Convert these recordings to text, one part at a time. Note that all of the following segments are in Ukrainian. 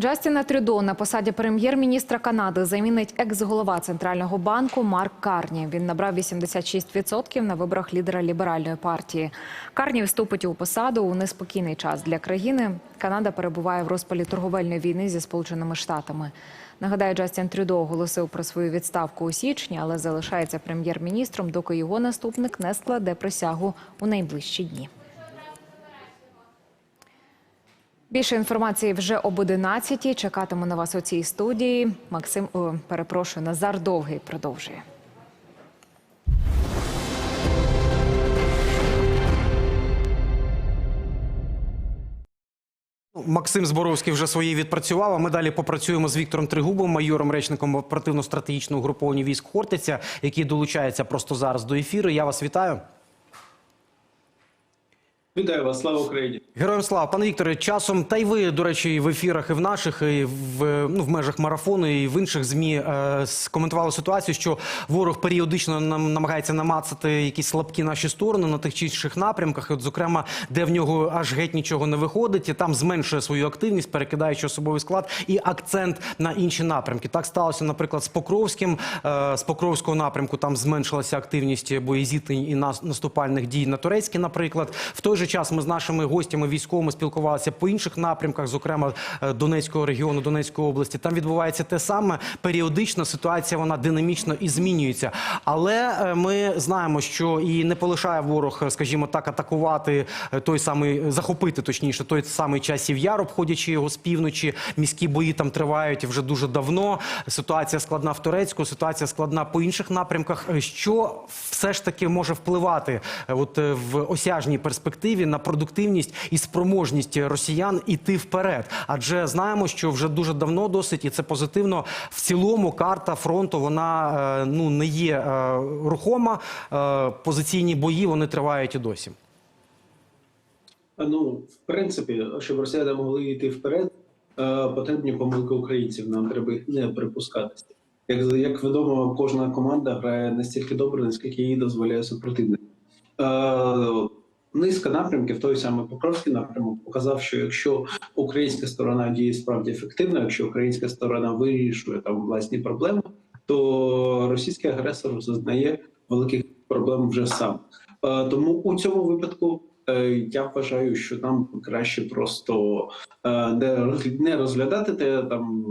Джастіна Трюдо на посаді прем'єр-міністра Канади замінить екс-голова центрального банку Марк Карні. Він набрав 86% на виборах лідера ліберальної партії. Карні вступить у посаду у неспокійний час для країни. Канада перебуває в розпалі торговельної війни зі Сполученими Штатами. Нагадаю, Джастін Трюдо оголосив про свою відставку у січні, але залишається прем'єр-міністром, доки його наступник не складе присягу у найближчі дні. Більше інформації вже об 11 Чекатиму на вас у цій студії. Максим, о, перепрошую, Назар Довгий продовжує. Максим Зборовський вже свої відпрацював. А ми далі попрацюємо з Віктором Тригубом, майором речником оперативно-стратегічного угруповання військ Хортиця, який долучається просто зараз до ефіру. Я вас вітаю. Вітаю вас, слава Україні. Героям слава, пане Вікторе, часом та й ви, до речі, і в ефірах, і в наших, і в ну в межах марафону, і в інших змі е, скоментували ситуацію, що ворог періодично нам намагається намацати якісь слабкі наші сторони на тих чи інших напрямках. І от, зокрема, де в нього аж геть нічого не виходить, і там зменшує свою активність, перекидаючи особовий склад і акцент на інші напрямки. Так сталося, наприклад, з Покровським. Е, з Покровського напрямку там зменшилася активність боєзіткнень і нас- наступальних дій на турецький, наприклад. В той же час ми з нашими гостями військовими спілкувалися по інших напрямках, зокрема е, Донецького регіону, Донецької області. Там відбувається те саме. Періодично ситуація вона динамічно і змінюється. Але е, ми знаємо, що і не полишає ворог, е, скажімо так, атакувати той самий захопити, точніше, той самий часів яр, обходячи його з півночі. Міські бої там тривають вже дуже давно. Ситуація складна в Турецьку, ситуація складна по інших напрямках. Що все ж таки може впливати от в осяжній перспективі на продуктивність і спроможність росіян іти вперед? Адже знаємо, що вже дуже давно досить, і це позитивно. В цілому карта фронту вона е, ну не є е, рухома. Е, Позиційні бої вони тривають і досі. Ну, в принципі, щоб росіяни могли йти вперед, потрібні помилки українців. Нам треба їх не припускатися. Як, як відомо, кожна команда грає настільки добре, наскільки їй дозволяє супротивник. Низка напрямків, той самий Покровський напрямок, показав, що якщо українська сторона діє справді ефективно, якщо українська сторона вирішує там власні проблеми, то російський агресор зазнає великих проблем вже сам. Е, Тому у цьому випадку е, я вважаю, що нам краще просто е, не розглядати те там,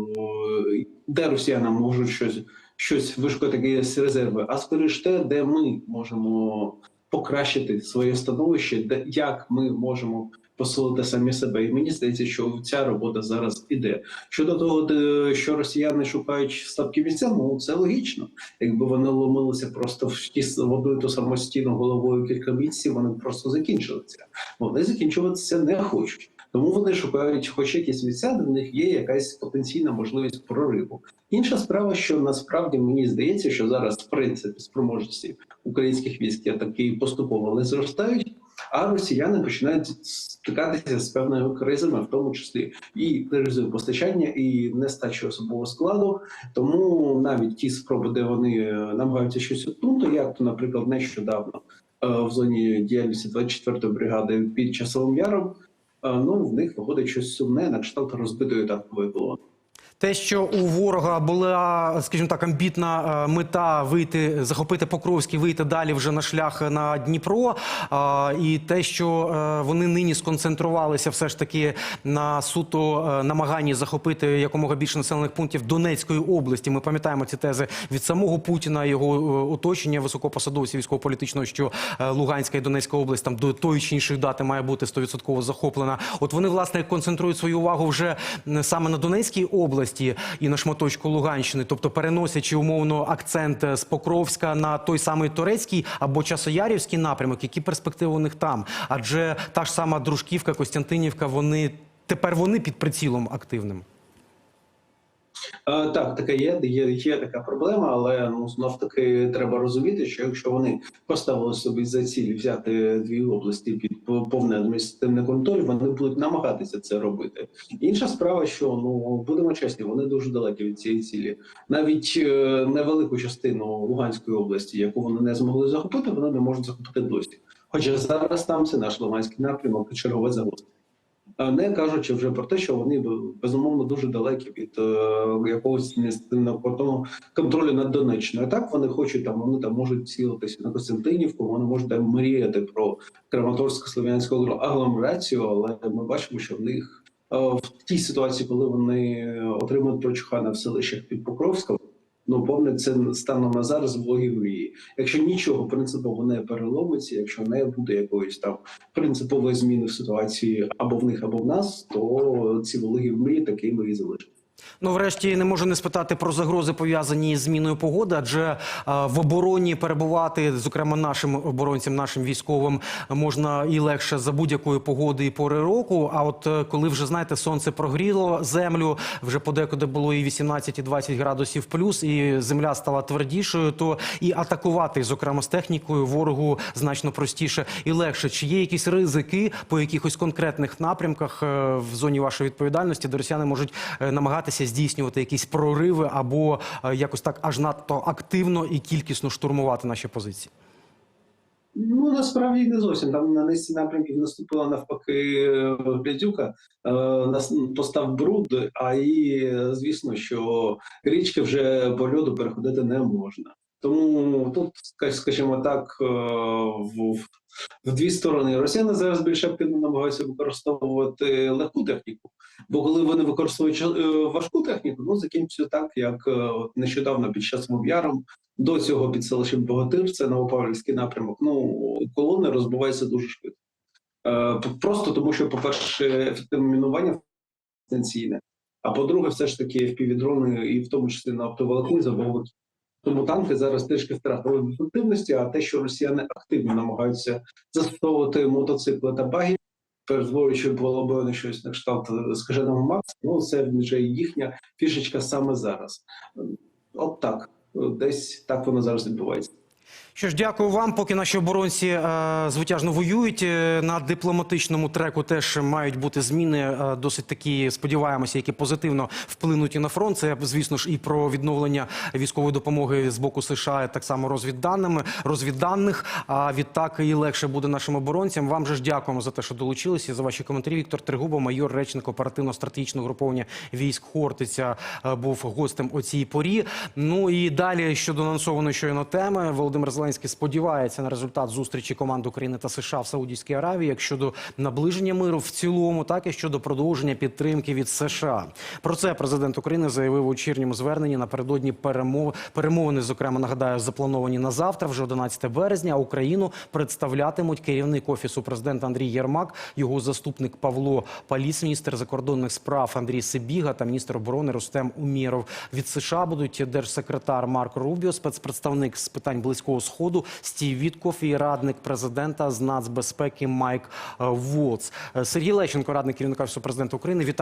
де росіяни можуть щось щось вишукати якісь резерви, а скоріш те, де ми можемо покращити своє становище, де як ми можемо посилити самі себе. І мені здається, що ця робота зараз іде. Щодо того, що росіяни шукають слабкі місця, ну це логічно. Якби вони ломилися просто в ті в одну ту саму головою кілька місяців, вони просто закінчилися. Вони закінчуватися не хочуть. Тому вони шукають хоч якісь місця, де в них є якась потенційна можливість прориву. Інша справа, що насправді мені здається, що зараз в принципі спроможності українських військ я таки поступово не зростають, а росіяни починають стикатися з певними кризами, в тому числі і кризою постачання, і нестачі особового складу. Тому навіть ті спроби, де вони е, намагаються щось утнути, як то, наприклад, нещодавно е, в зоні діяльності 24-ї бригади під часовим яром. е, Ну, в них виходить щось сумне на кшталт розбитої танкової колони. Те, що у ворога була, скажімо так, амбітна е, мета вийти, захопити Покровський, вийти далі вже на шлях на Дніпро, і те, що е, вони нині сконцентрувалися все ж таки на суто е, намаганні захопити якомога більше населених пунктів Донецької області. Ми пам'ятаємо ці тези від самого Путіна, його е, оточення, високопосадовців військово-політичного, що е, Луганська і Донецька область там до тої чи іншої дати має бути 100% захоплена. От вони власне концентрують свою увагу вже саме на Донецькій області і на шматочку Луганщини, тобто переносячи умовно акцент е, з Покровська на той самий турецький або часоярівський напрямок, які перспективи у них там? Адже та ж сама Дружківка, Костянтинівка, вони тепер вони під прицілом активним. Е, Так, таке є, є, є така проблема, але ну знов таки треба розуміти, що якщо вони поставили собі за ціль взяти дві області під повний адміністративний контроль, вони будуть намагатися це робити. Інша справа, що ну будемо чесні, вони дуже далекі від цієї цілі. Навіть е, невелику частину Луганської області, яку вони не змогли захопити, вони не можуть захопити досі. Хоча зараз там це наш Луганський напрямок чергове загострення. Не кажучи вже про те, що вони безумовно дуже далекі від е, якогось адміністративного кордону контролю над Донеччиною. Так вони хочуть там, вони там можуть цілитися на Костянтинівку, вони можуть там мріяти про Краматорсько-Слов'янську агломерацію, але ми бачимо, що в них е, в тій ситуації, коли вони отримують прочухана в селищах під Покровськом, ну повне це станом на зараз мрії. Якщо нічого принципово не переломиться, якщо не буде якоїсь там принципової зміни в ситуації або в них, або в нас, то ці вологі мрії такими і залишаться. Ну, врешті, не можу не спитати про загрози пов'язані з зміною погоди, адже е, в обороні перебувати, зокрема нашим оборонцям, нашим військовим, можна і легше за будь-якої погоди і пори року. А от е, коли вже знаєте, сонце прогріло землю, вже подекуди було і 18, і 20 градусів плюс, і земля стала твердішою, то і атакувати, зокрема з технікою, ворогу значно простіше і легше. Чи є якісь ризики по якихось конкретних напрямках е, в зоні вашої відповідальності, де росіяни можуть е, намагатися здійснювати якісь прориви або е, якось так аж надто активно і кількісно штурмувати наші позиції? Ну насправді не зовсім там на низці напрямків наступила навпаки е, Глядюка, е, нас постав бруд. А і звісно, що річки вже по льоду переходити не можна. Тому тут, скажімо так, е, в, в дві сторони росіяни зараз більш активно намагаються використовувати легку техніку. Бо коли вони використовують е, важку техніку, ну закінчується так, як е, нещодавно під час Мов'яром до цього під селищем Богатир, це Новопавлівський напрямок. Ну колони розбиваються дуже швидко. Просто тому, що, по-перше, ефективне мінування дистанційне, а по-друге, все ж таки впівдрони, і в тому числі на оптоволокні забовики. Тому танки зараз трішки втратили в ефективності, а те, що росіяни активно намагаються застосовувати мотоцикли та баги, перетворюючи поле щось на кшталт е, скаженого Макса, ну це вже їхня фішечка саме зараз. От так. Десь так воно зараз відбувається. Що ж, дякую вам. Поки наші оборонці е, звитяжно воюють е, на дипломатичному треку, теж мають бути зміни е, досить такі, сподіваємося, які позитивно вплинуть і на фронт. Це, звісно ж, і про відновлення військової допомоги з боку США, так само розвідданими, розвідданих. А відтак і легше буде нашим оборонцям. Вам же ж дякуємо за те, що долучилися за ваші коментарі. Віктор Тригуба, майор, речник оперативно-стратегічного груповання військ Хортиця, був гостем о цій порі. Ну і далі щодо анонсованої щойно теми, Володимир Зеленський сподівається на результат зустрічі команд України та США в Саудівській Аравії, як щодо наближення миру в цілому, так і щодо продовження підтримки від США. Про це президент України заявив у вечірньому зверненні напередодні перемов... перемовини. Зокрема, нагадаю, заплановані на завтра, вже 11 березня. Україну представлятимуть керівник офісу президента Андрій Єрмак, його заступник Павло Паліс, міністр закордонних справ Андрій Сибіга та міністр оборони Рустем Умєров. Від США будуть держсекретар Марк Рубіо, спецпредставник з питань близького сходу Стів Вітков і радник президента з нацбезпеки Майк е, Е, Сергій Лещенко, радник керівника президента України. Вітаємо.